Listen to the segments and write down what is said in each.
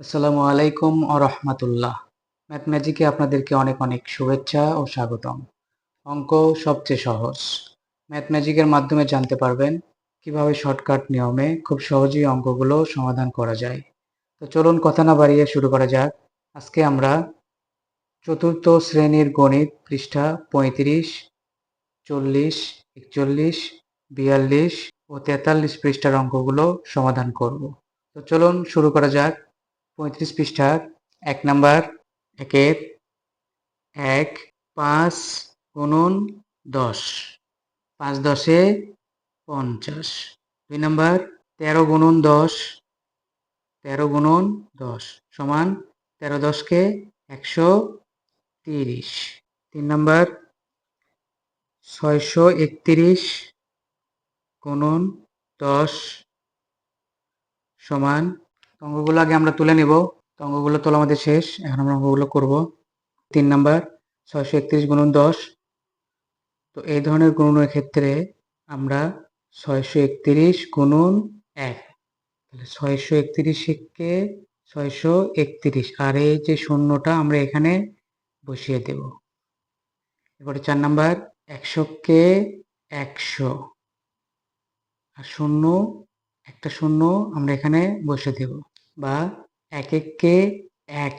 আসসালামু আলাইকুম ও রহমতুল্লাহ। ম্যাথ ম্যাজিকে আপনাদেরকে অনেক অনেক শুভেচ্ছা ও স্বাগতম। অঙ্ক সবচেয়ে সহজ। ম্যাথ ম্যাজিকের মাধ্যমে জানতে পারবেন কীভাবে শর্টকাট নিয়মে খুব সহজেই অঙ্কগুলো সমাধান করা যায়। তো চলুন কথা না বাড়িয়ে শুরু করা যাক। আজকে আমরা চতুর্থ শ্রেণির গণিত পৃষ্ঠা পঁয়ত্রিশ, চল্লিশ, একচল্লিশ, বিয়াল্লিশ ও তেতাল্লিশ পৃষ্ঠার অঙ্কগুলো সমাধান করব। তো চলুন শুরু করা যাক। পঁয়ত্রিশ পৃষ্ঠার এক নাম্বার, একের এক, পাঁচ, গুণন দশ। পাঁচ দশে পঞ্চাশ। দুই নাম্বার, তেরো গুণন দশ, তেরো গুণন দশ সমান তেরো দশকে একশো তিরিশ। তিন নাম্বার, ছয়শো একত্রিশ গুণন দশ সমান অঙ্কগুলো আগে আমরা তুলে নেব। তো অঙ্কগুলো তোলা আমাদের শেষ। এখন আমরা অঙ্কগুলো করব। তিন নাম্বার, ছয়শো একত্রিশ গুণন দশ। তো এই ধরনের গুণনের ক্ষেত্রে আমরা ছয়শো একত্রিশ গুণন এক। তাহলে ছয়শো একত্রিশকে ছয়শো একত্রিশ। আর এই যে শূন্যটা আমরা এখানে বসিয়ে দেব। এরপরে চার নাম্বার একশোকে একশো। আর শূন্য, একটা শূন্য আমরা এখানে বসে দেব। বা এক এককে এক।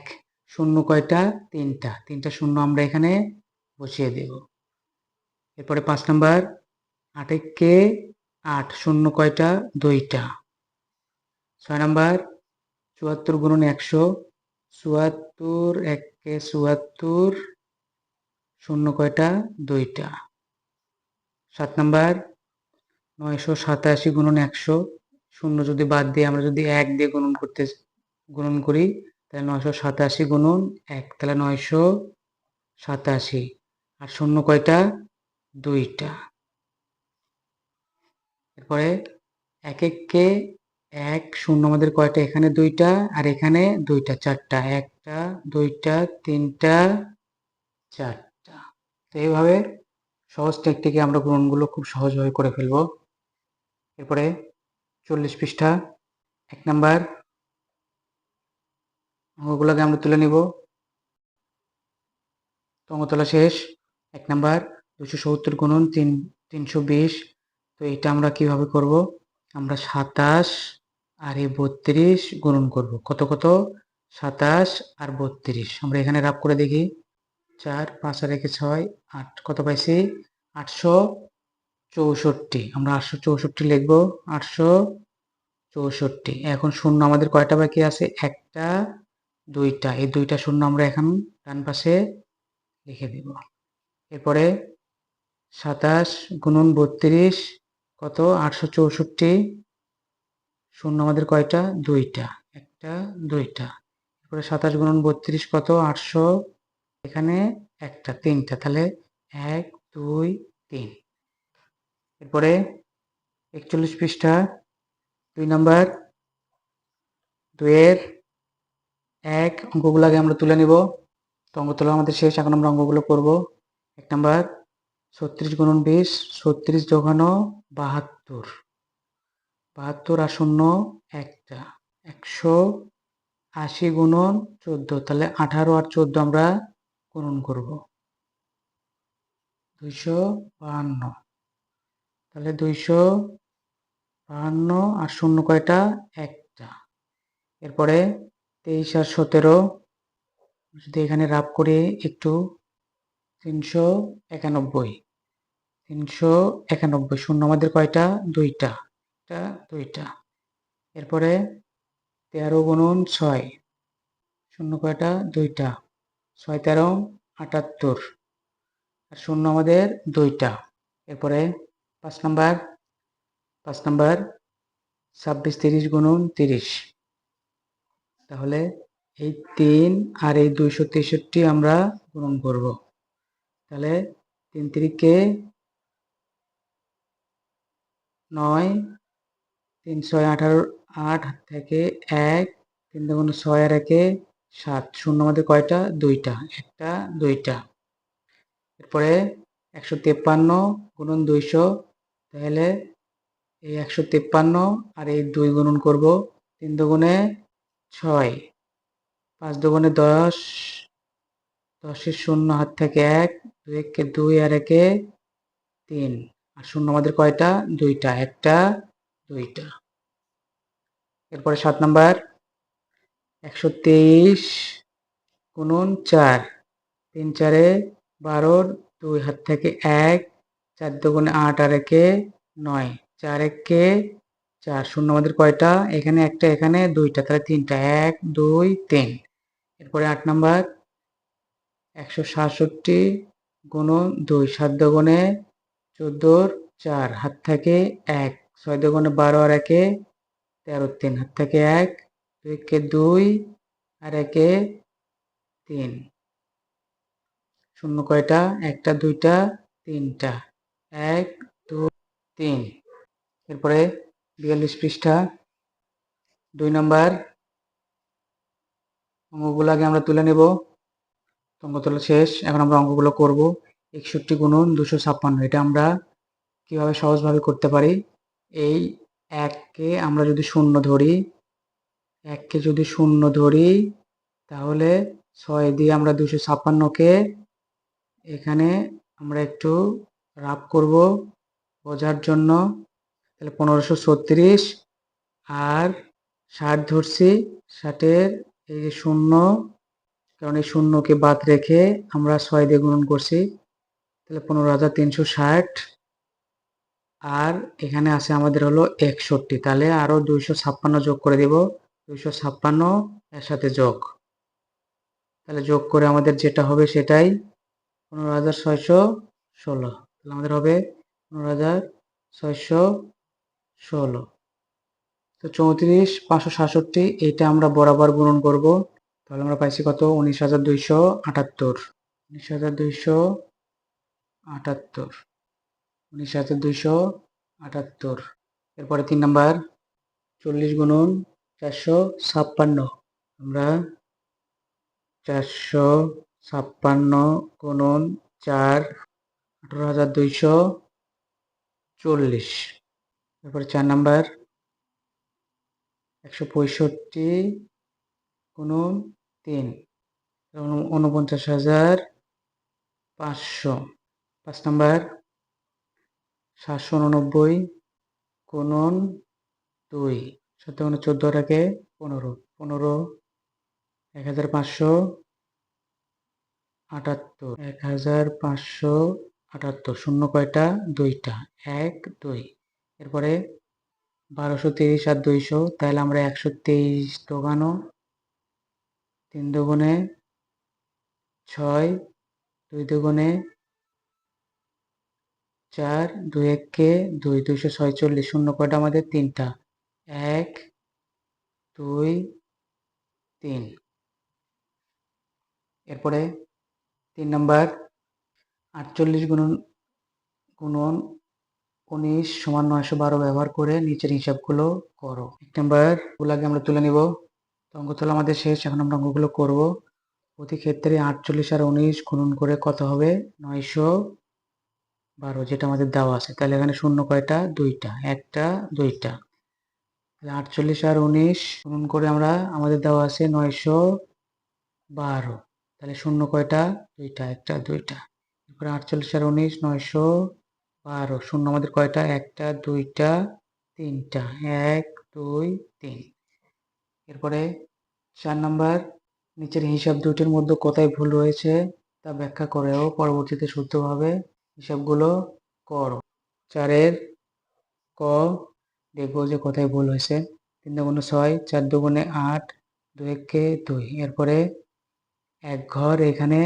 শূন্য কয়টা? তিনটা। তিনটা শূন্য আমরা এখানে বসিয়ে দেব। এরপরে পাঁচ নাম্বার। আট এককে আট, শূন্য কয়টা? দুইটা। ছয় নাম্বার। চুয়াত্তর গুণন একশো। চুয়াত্তর এককে চুয়াত্তর, শূন্য কয়টা? দুইটা। সাত নাম্বার। নয়শো সাতাশি গুণন একশো। শূন্য যদি বাদ দিয়ে আমরা যদি এক দিয়ে গুণন করতে গুণন করি, তাহলে নয়শো সাতাশি গুণন এক, তাহলে নয়শো সাতাশি। আর শূন্য কয়টা? দুইটা। এরপরে এক এককে এক, শূন্য আমাদের কয়টা? এখানে দুইটা আর এখানে দুইটা, চারটা। একটা, দুইটা, তিনটা, চারটা। তো এইভাবে সহজ টেকটিকে আমরা গুণনগুলো খুব সহজভাবে করে ফেলব। এরপরে চল্লিশ পৃষ্ঠা, এক নাম্বার। অঙ্কগুলোকে আমরা তুলে নিব। তো অঙ্ক তোলা শেষ, এক নাম্বার। দুশো সত্তর গুণন তিন, তিনশো বিশ। তো এটা আমরা কীভাবে করব? আমরা সাতাশ আর এই বত্রিশ গুণন করব। কত কত? সাতাশ আর বত্রিশ। আমরা এখানে রাফ করে দেখি। চার, পাঁচ আর একে ছয়, আট। কত পাইছি? আটশো। চৌষট্টি। আমরা আটশো চৌষট্টি লিখব। আটশো চৌষট্টি। এখন শূন্য, আমাদের কয়টা বাকি আছে? একটা, দুইটা। এই দুইটা শূন্য আমরা এখন ডান পাশে লিখে দিব। এরপরে সাতাশ গুণন বত্রিশ, কত? আটশো চৌষট্টি। শূন্য, আমাদের কয়টা? দুইটা। একটা, দুইটা। এরপরে সাতাশ গুণন বত্রিশ, কত? আটশো। এখানে একটা, তিনটা। তাহলে এক, দুই, তিন। এরপরে একচল্লিশ পৃষ্ঠা, দুই নাম্বার, দুইয়ের এক অঙ্কগুলোকে আমরা তুলে নিব। তো অঙ্ক তোলা আমাদের শেষ, এখন আমরা অঙ্কগুলো করব। এক নাম্বার, ছত্রিশ গুণন বিশ, ছত্রিশ যোগানো বাহাত্তর। বাহাত্তর আর শূন্য একটা। একশো আশি গুণন চোদ্দ, তাহলে আঠারো আর চোদ্দ আমরা গুণন করব। দুইশো বাহান্ন। তাহলে দুইশো বাহান্ন আর শূন্য কয়টা? একটা। এরপরে তেইশ আর সতেরো যদি এখানে রাপ করে একটু, তিনশো একানব্বই। তিনশো একানব্বই, শূন্য আমাদের কয়টা? দুইটা। একটা, দুইটা। এরপরে তেরো গুণন ছয়, শূন্য কয়টা? দুইটা। ছয় তেরো আটাত্তর। আর শূন্য আমাদের দুইটা। এরপরে পাঁচ নাম্বার পাঁচ নাম্বার, ছাব্বিশ, তিরিশ গুণন তিরিশ। তাহলে এই তিন আর এই দুইশো তেষট্টি আমরা গুণন করব। তাহলে তিন তিরিকে নয়, তিন ছয় আঠারো, আট থেকে এক, তিন দুগুণ ছয় আর একে সাত। শূন্য আমাদের কয়টা? দুইটা। একটা, দুইটা। এরপরে একশো তেপ্পান্ন গুণন দুইশো তাহলে এই একশো তিপ্পান্ন আর এই দুই গুণন করব তিন দুগুণে ছয়। পাঁচ দুগুণে দশ, দশের শূন্য হাত থেকে এক, দুই একে দুই আর একে তিন। আর শূন্য আমাদের কয়টা? দুইটা, একটা, দুইটা। এরপরে সাত নাম্বার, একশো তেইশ গুণন চার। তিন চারে বারোর দুই হাত থেকে এক চার দুগুণে আট আর একে নয়। চার একে চার শূন্য আমাদের কয়টা? এখানে একটা, এখানে দুইটা, তাহলে তিনটা। এক, দুই, তিন। এরপরে আট নাম্বার। একশো সাতষট্টি গুণন দুই, সাত দুগুণে চোদ্দোর চার, হাত থেকে এক। ছয় দুগুণে বারো আর একে তেরো, তিন। হাত থেকে এক, দুই কে দুই আর একে তিন। শূন্য কয়টা? একটা, দুইটা, তিনটা। এক, দুই, তিন। এরপরে বিয়াল্লিশ পৃষ্ঠা, দুই নাম্বার। অঙ্কগুলো আগে আমরা তুলে নেব। অঙ্ক তোলা শেষ। এখন আমরা অঙ্কগুলো করব। একষট্টি গুণন দুশো ছাপ্পান্ন। এটা আমরা কীভাবে সহজভাবে করতে পারি? এই এককে আমরা যদি শূন্য ধরি, এককে যদি শূন্য ধরি, তাহলে ছয় দিয়ে আমরা দুশো ছাপ্পান্নকে এখানে আমরা একটু রাফ করব বোঝার জন্য। তাহলে পনেরোশো ছত্রিশ আর ষাট ধরছি। ষাটের এই যে শূন্য, কারণ এই শূন্যকে বাদ রেখে আমরা ছয় দিয়ে গুণন করছি। তাহলে পনেরো হাজার তিনশো ষাট আর এখানে আছে আমাদের হলো একষট্টি। তাহলে আরও দুইশো ছাপ্পান্ন যোগ করে দিব। দুইশো ছাপ্পান্ন এর সাথে যোগ। তাহলে যোগ করে আমাদের যেটা হবে সেটাই পনেরো হাজার ছয়শো ষোলো। তাহলে আমাদের হবে পনেরো হাজার ছয়শো ষোলো। তো চৌত্রিশ, পাঁচশো সাতষট্টি, এইটা আমরা বরাবর গুণন করব। তাহলে আমরা পাইছি কত? উনিশ হাজার দুইশো আটাত্তর। উনিশ হাজার দুইশো আটাত্তর। উনিশ হাজার দুইশো আটাত্তর। এরপরে তিন নাম্বার, চল্লিশ গুণন চারশো ছাপ্পান্ন। আমরা চারশো ছাপ্পান্ন গুণন চার আঠারো হাজার দুইশো চল্লিশ। এরপরে চার নাম্বার, একশো পঁয়ষট্টি গুণন তিন উনপঞ্চাশ হাজার পাঁচশো। পাঁচ নাম্বার, সাতশো উননব্বই গুণন দুই সাত গুণে চোদ্দ টাকে পনেরো পনেরো এক হাজার পাঁচশো আটাত্তর, এক হাজার পাঁচশো আটাত্তর, শূন্য কয়টা? দুইটা। এক, দুই। এরপরে বারোশো তিরিশ আর দুইশো, তাহলে আমরা একশো তেইশ দোকানো, তিন দুগুণে ছয়, দুই দুগুণে চার, দুই এককে দুই, দুইশো ছয়চল্লিশ, শূন্য কয়টা? আমাদের তিনটা। এক, দুই, তিন। এরপরে তিন নাম্বার আটচল্লিশ গুণন গুণন উনিশ সমান নয়শো বারো ব্যবহার করে নিচের হিসাবগুলো করো। এক নাম্বার গুলাকে আমরা তুলে নিব। অঙ্ক তোলা আমাদের শেষ। এখন আমরা অঙ্কগুলো করব। প্রতি ক্ষেত্রে আটচল্লিশ আর উনিশ গুণন করে কত হবে? নয়শো বারো, যেটা আমাদের দেওয়া আছে। তাহলে এখানে শূন্য কয়টা? দুইটা। একটা, দুইটা। তাহলে আটচল্লিশ আর উনিশ গুণন করে আমরা, আমাদের দেওয়া আছে নয়শো বারো। তাহলে শূন্য কয়টা? দুইটা, একটা, দুইটা। এরপরে আটচল্লিশ আর উনিশ, নয়শো বারো। শূন্য আমাদের কয়টা? একটা, দুইটা, তিনটা। এক, দুই, তিন। এরপরে চার নাম্বার, নিচের হিসাব দুটির মধ্যে কোথায় ভুল রয়েছে তা ব্যাখ্যা করেও পরবর্তীতে শুদ্ধভাবে হিসাবগুলো করো। চারের ক দেখব যে কোথায় ভুল হয়েছে। তিন দুগুণে ছয়, চার দুগুণে আট, দুই দুই। এরপরে এক ঘর, এখানে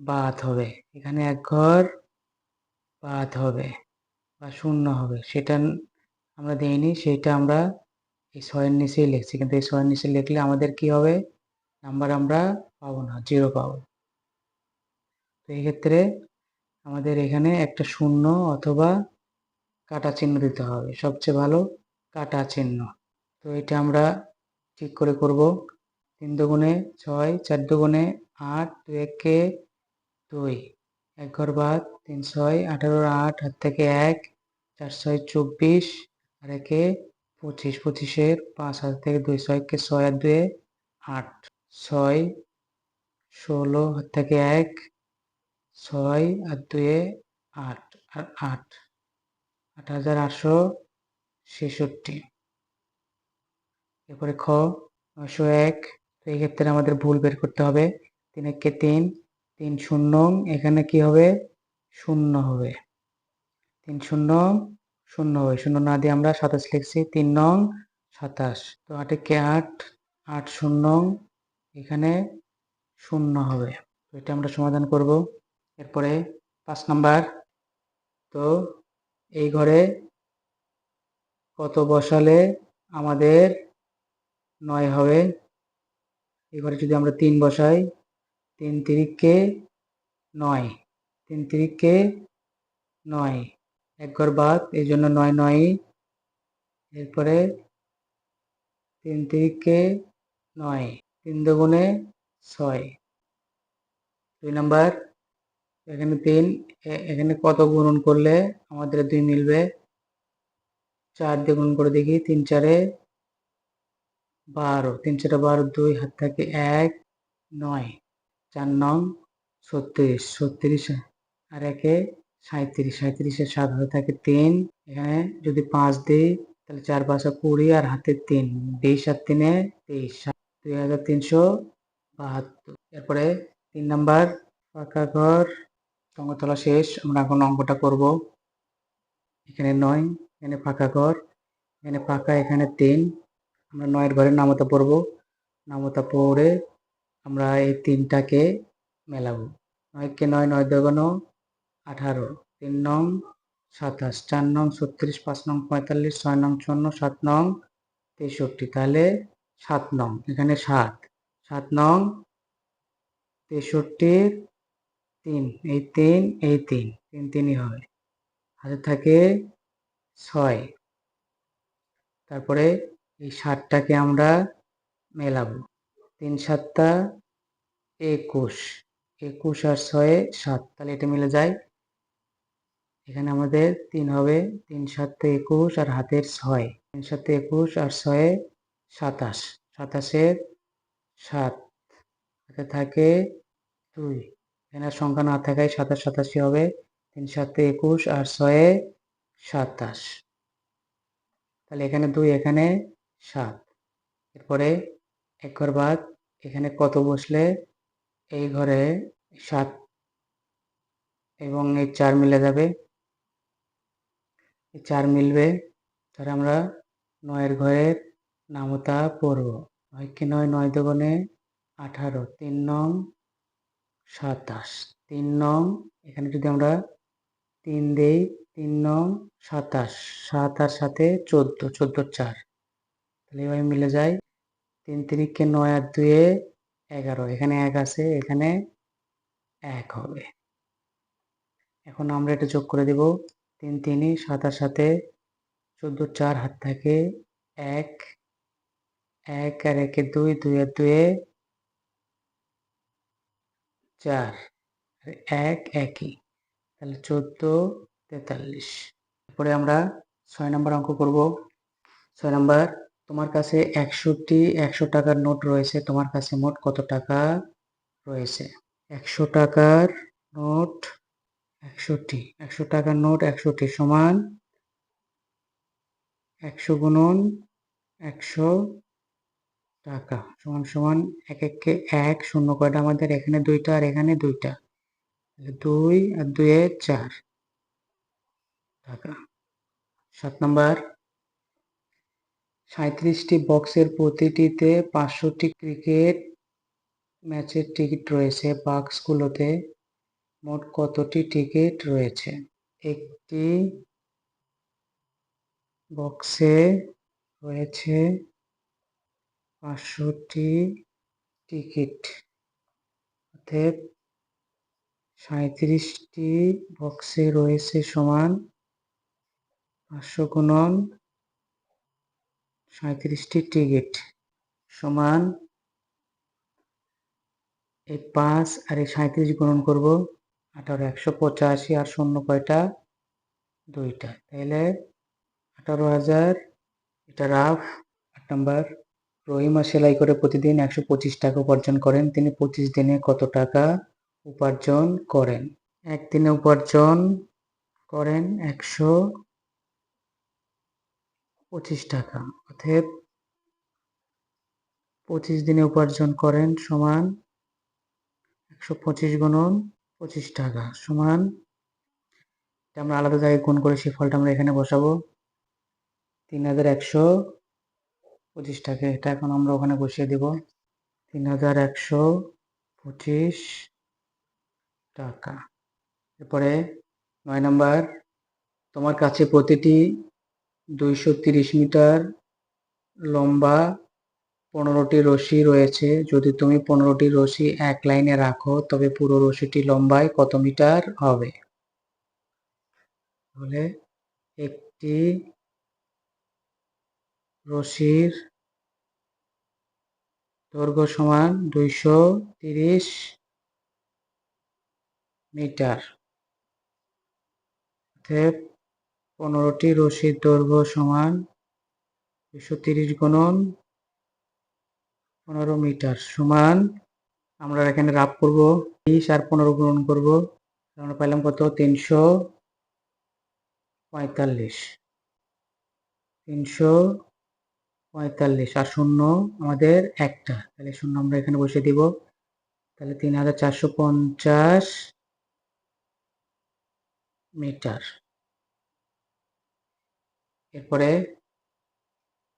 বাদ হবে। এখানে এক ঘর বাদ হবে বা শূন্য হবে। সেটা আমরা দেইনি, সেটা আমরা এই ছয়ের নিচেই লিখছি। কিন্তু এই ছয়ের নিচে লিখলে আমাদের কি হবে? নাম্বার আমরা পাবো না জিরো পাবো। তো এই ক্ষেত্রে আমাদের এখানে একটা শূন্য অথবা কাটা চিহ্ন দিতে হবে। সবচেয়ে ভালো কাটা চিহ্ন। তো এটা আমরা ঠিক করে করব। তিন দুগুণে ছয়, চার দুগুণে আট দু একে দুই, এক ঘর বাদ, তিন ছয়, আঠারোর আট, হাত থেকে এক, চার ছয়, চব্বিশ, আর একে পঁচিশ, পঁচিশের পাঁচ, হাত থেকে দুই ছয়কে ছয়, আর দুয়ে আট, ছয়, ষোলো, হাত থেকে এক, ছয়, আর দুয়ে আট, আর আট আট হাজার আটশো ছেষট্টি। এরপরে খ, নয়শো এক, তো এই ক্ষেত্রে আমাদের ভুল বের করতে হবে। তিন একে তিন তিন শূন্য, এখানে কি হবে? শূন্য হবে। তিন শূন্য শূন্য হবে। শূন্য না দিয়ে আমরা সাতাশ লিখছি। তিন নং, সাতাশ। তো আট একে আট? আট শূন্য, এখানে শূন্য হবে। এটা আমরা সমাধান করব। এরপরে পাঁচ নাম্বার। তো এই ঘরে কত বসালে আমাদের নয় হবে? এই ঘরে যদি আমরা তিন বসাই তিন তিরিককে নয়, তিন তিরিককে নয়। এক ঘর বাদ, এই জন্য নয় নয়। এরপরে তিন তিরিককে নয়, তিন দুগুণে ছয়। দুই নাম্বার, এখানে তিন এখানে কত গুণন করলে আমাদের দুই মিলবে? চার দিয়ে গুণন করে দেখি, তিন চারে বারো। তিন চারে বারো, দুই, হাত থাকে এক, নয়। চার নং ছত্রিশ ছত্রিশ আর একে সাঁত্রিশ সাঁত্রিশের সাত হাতে থাকে তিন। এখানে যদি পাঁচ দিই, তাহলে চার পাঁচা কুড়ি আর হাতে তিন। বিশ আর তিনে তেইশ। দুই হাজার তিনশো বাহাত্তর। এরপরে তিন নাম্বার পাকা ঘর অঙ্ক তোলা শেষ। আমরা এখন অঙ্কটা করব। এখানে নয়, এখানে ফাঁকা ঘর, এখানে ফাঁকা, এখানে তিন। আমরা নয়ের ঘরের নামতা পড়ব। নামতা পড়ে আমরা এই তিনটাকে মেলাবো। নয়কে নয় নয় দেগানো আঠারো। তিন নং সাতাশ, চার নং ছত্রিশ, পাঁচ নং পঁয়তাল্লিশ, ছয় নং চুয়ান্ন, সাত নং তেষট্টি। তাহলে সাত নং, এখানে সাত। সাত নং তেষট্টির তিন, এই তিন এই তিন তিন তিনই হয় হাতে থাকে ছয়। তারপরে এই সাতটাকে আমরা মেলাবো। তিন সাতটা একুশ। একুশ আর ছয়ে, সাত। তাহলে এটা মিলে যায়। এখানে আমাদের তিন হবে। তিন সাতে একুশ আর হাতের ছয়। তিন সাতে একুশ আর ছয়ে, সাতাশ। সাতাশের সাত। হাতে থাকে দুই। এখানে সংখ্যা না থাকায় সাতাশ সাতাশি হবে। তিন সাতে একুশ আর ছয়ে, সাতাশ। তাহলে এখানে দুই, এখানে সাত। এরপরে এক ঘর বাদ, এখানে কত বসলে? এই ঘরে সাত এবং এই চার মিলে যাবে। এই চার মিলবে, তাহলে আমরা নয়ের ঘরের নামতা পড়ব। নয় কি নয়? নয় দোকানে আঠারো। তিন নং সাতাশ। তিন নং, এখানে যদি আমরা তিন দেই, তিন নং সাতাশ। সাত আর সাথে চোদ্দ চোদ্দ চার। তাহলে এভাবে মিলে যায়। তিন তিরিখকে নয় আর দুয়ে এগারো। এখানে এক আছে, এখানে এক হবে। এখন আমরা এটা যোগ করে দেব। তিন তিনই সাতার সাথে চোদ্দ চার হাত থাকে এক। এক আর একে দুই দুই আর দুয়ে চার। এক একই। তাহলে চোদ্দ তেতাল্লিশ। তারপরে আমরা ছয় নম্বর অঙ্ক করব। ছয় নম্বর তোমার কাছে একশোটি একশো টাকার নোট রয়েছে। তোমার কাছে মোট কত টাকা রয়েছে? একশো টাকার নোট একশোটি একশো টাকার নোট একশোটি সমান একশো গুণন একশো টাকা সমান সমান এক এককে এক শূন্য কয়টা আমাদের এখানে দুইটা আর এখানে দুইটা। দুই আর দুয়ে চার টাকা। সাত নম্বর সাঁত্রিশটি বক্সের প্রতিটিতে পাঁচশোটি ক্রিকেট ম্যাচের টিকিট রয়েছে। বাক্সগুলোতে মোট কতটি টিকিট রয়েছে? একটি বক্সে রয়েছে পাঁচশোটি টিকিট। অতএব সাঁত্রিশটি বক্সে রয়েছে সমান পাঁচশো গুণন সাঁত্রিশটি টিকিট সমান এই পাঁচ আর এই সাঁত্রিশ গুণন করব আঠারো একশো পঁচাশি আর শূন্য কয়টা? দুইটা। তাহলে আঠারো হাজার, এটা রাফ। আট নাম্বার, রহিমা সেলাই করে প্রতিদিন একশো পঁচিশ টাকা উপার্জন করেন। তিনি পঁচিশ দিনে কত টাকা উপার্জন করেন? একদিনে উপার্জন করেন একশো পঁচিশ টাকা। অতএব পঁচিশ দিনে উপার্জন করেন সমান একশো পঁচিশ গুণন পঁচিশ টাকা। সমান আমরা আলাদা জায়গায় গুণ করে সেই ফলটা আমরা এখানে বসাবো। তিন হাজার একশো পঁচিশ টাকা। এটা এখন আমরা ওখানে বসিয়ে দেব। তিন হাজার একশো পঁচিশ টাকা। এরপরে নয় নাম্বার, তোমার কাছে প্রতিটি দুইশো তিরিশ মিটার লম্বা পনেরোটি রশি রয়েছে। যদি তুমি পনেরোটি রশি এক লাইনে রাখো, তবে পুরো রশিটি লম্বায় কত মিটার হবে? তাহলে একটি রশির দৈর্ঘ্য সমান দুইশো তিরিশ মিটার। অতএব পনেরোটি রশির দৈর্ঘ্য সমান দুশো তিরিশ গুণন পনেরো মিটার সমান, আমরা এখানে রাফ করব, বিশ আর পনেরো গুণন করব, আমরা পাইলাম কত? তিনশো পঁয়তাল্লিশ। তিনশো পঁয়তাল্লিশ আর শূন্য আমাদের একটা, তাহলে শূন্য আমরা এখানে বসে দিব। তাহলে তিন হাজার চারশো পঞ্চাশ মিটার। এরপরে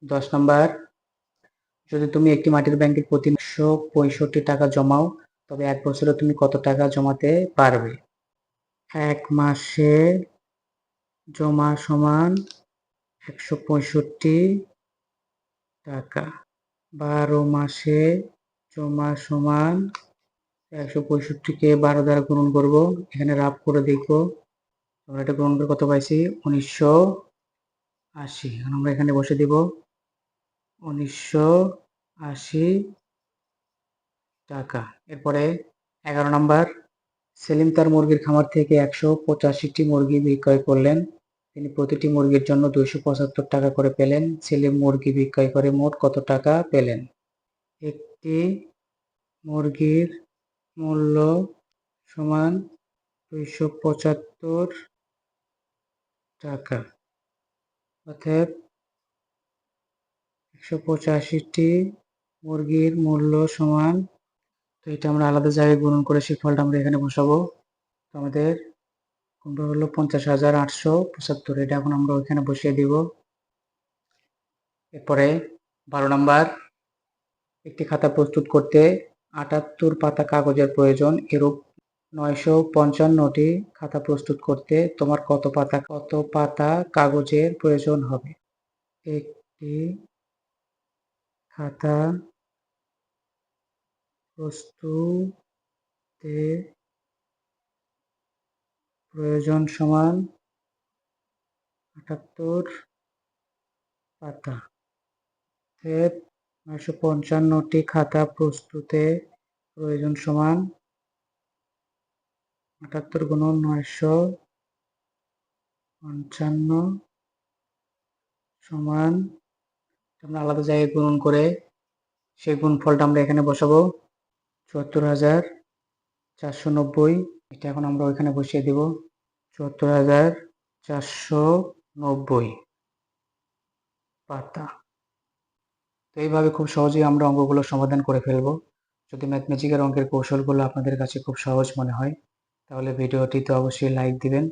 দশ নম্বর, যদি তুমি একটি মাটির ব্যাংকে প্রতি একশো পঁয়ষট্টি টাকা জমাও, তবে এক বছরে তুমি কত টাকা জমাতে পারবে? এক মাসে জমা সমান একশো পঁয়ষট্টি টাকা। বারো মাসে জমা সমান একশো পঁয়ষট্টিকে বারো দ্বারা গুণন করব। এখানে রাফ করে দেখব আমরা এটা গ্রহণ করে কত পাইছি, উনিশশো আশি। এখন আমরা এখানে বসে দিব। উনিশশো আশি টাকা। এরপরে এগারো নম্বর। সেলিম তার মুরগির খামার থেকে একশো পঁচাশিটি মুরগি বিক্রয় করলেন। তিনি প্রতিটি মুরগির জন্য দুইশো পঁচাত্তর টাকা করে পেলেন। সেলিম মুরগি বিক্রয় করে মোট কত টাকা পেলেন? একটি মুরগির মূল্য সমান দুইশো পঁচাত্তর টাকা। অতএব একশো পঁচাশিটি মুরগির মূল্য সমান। তো এটা আমরা আলাদা জায়গায় গুণন করে সেই ফলটা আমরা এখানে বসাবো। তো আমাদের কোনটা হলো পঞ্চাশ হাজার আটশো পঁচাত্তর। এটা এখন আমরা ওইখানে বসিয়ে দিব। এরপরে বারো নাম্বার, একটি খাতা প্রস্তুত করতে আটাত্তর পাতা কাগজের প্রয়োজন। এরূপ নয়শো পঞ্চান্নটি খাতা প্রস্তুত করতে তোমার কত পাতা কত পাতা কাগজের প্রয়োজন হবে? একটি খাতা প্রস্তুতে প্রয়োজন সমান আটাত্তর পাতা। নয়শো পঞ্চান্নটি খাতা প্রস্তুতে প্রয়োজন সমান আটাত্তর গুণ নয়শো পঞ্চান্ন সমান আমরা আলাদা জায়গায় গুণন করে সেই গুণফলটা আমরা এখানে বসাবো। চুয়াত্তর হাজার চারশো নব্বই, এটা এখন আমরা ওইখানে বসিয়ে দিব। চুয়াত্তর হাজার চারশো নব্বই পাতা। তো এইভাবে খুব সহজেই আমরা অঙ্কগুলো সমাধান করে ফেলব। যদি ম্যাথমেটিকের অঙ্কের কৌশলগুলো আপনাদের কাছে খুব সহজ মনে হয় তাহলে ভিডিওটিতে অবশ্যই লাইক দিবেন।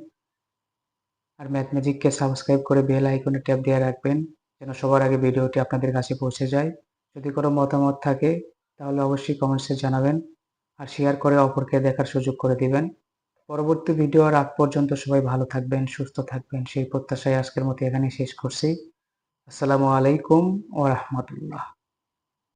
আর ম্যাথমেটিককে সাবস্ক্রাইব করে বেল আইকনে ট্যাপ দিয়ে রাখবেন, যেন সবার আগে ভিডিওটি আপনাদের কাছে পৌঁছে যায়। যদি কোনো মতামত থাকে, তাহলে অবশ্যই কমেন্টসে জানাবেন আর শেয়ার করে অপরকে দেখার সুযোগ করে দিবেন। পরবর্তী ভিডিও আর আগ পর্যন্ত সবাই ভালো থাকবেন, সুস্থ থাকবেন। সেই প্রত্যাশায় আজকের মতো এখানে শেষ করছি। আসসালামু আলাইকুম ও রহমতুল্লাহ।